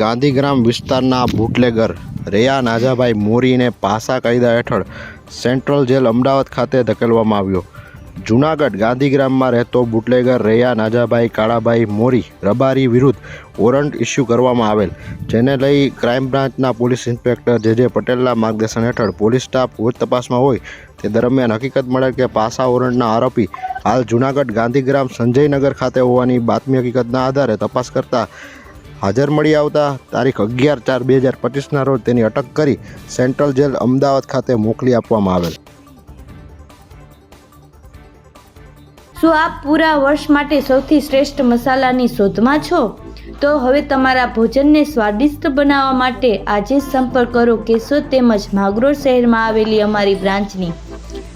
ગાંધીગ્રામ વિસ્તારના બુટલેગર રેયા નાજાભાઈ મોરીને પાસા કાયદા હેઠળ સેન્ટ્રલ જેલ અમદાવાદ ખાતે ધકેલવામાં આવ્યો. જૂનાગઢ ગાંધીગ્રામમાં રહેતો બુટલેગર રેયા નાજાભાઈ કાળાભાઈ મોરી રબારી વિરુદ્ધ વોરંટ ઇસ્યુ કરવામાં આવેલ, જેને લઈ ક્રાઇમ બ્રાન્ચના પોલીસ ઇન્સ્પેક્ટર જે જે પટેલના માર્ગદર્શન હેઠળ પોલીસ સ્ટાફ પોત તપાસમાં હોય તે દરમિયાન હકીકત મળે કે પાસા વોરંટના આરોપી હાલ જૂનાગઢ ગાંધીગ્રામ સંજયનગર ખાતે હોવાની બાતમી હકીકતના આધારે તપાસ કરતા હાજર મળી આવતા તારીખ અગિયાર ચાર બે હજાર પચીસના રોજ તેની અટક કરી સેન્ટ્રલ જેલ અમદાવાદ ખાતે મોકલી આપવામાં આવેલ. શું આપ પૂરા વર્ષ માટે સૌથી શ્રેષ્ઠ મસાલાની શોધમાં છો? તો હવે તમારા ભોજનને સ્વાદિષ્ટ બનાવવા માટે આજે સંપર્ક કરો કેશોદ તેમજ માગરોળ શહેરમાં આવેલી અમારી બ્રાન્ચની.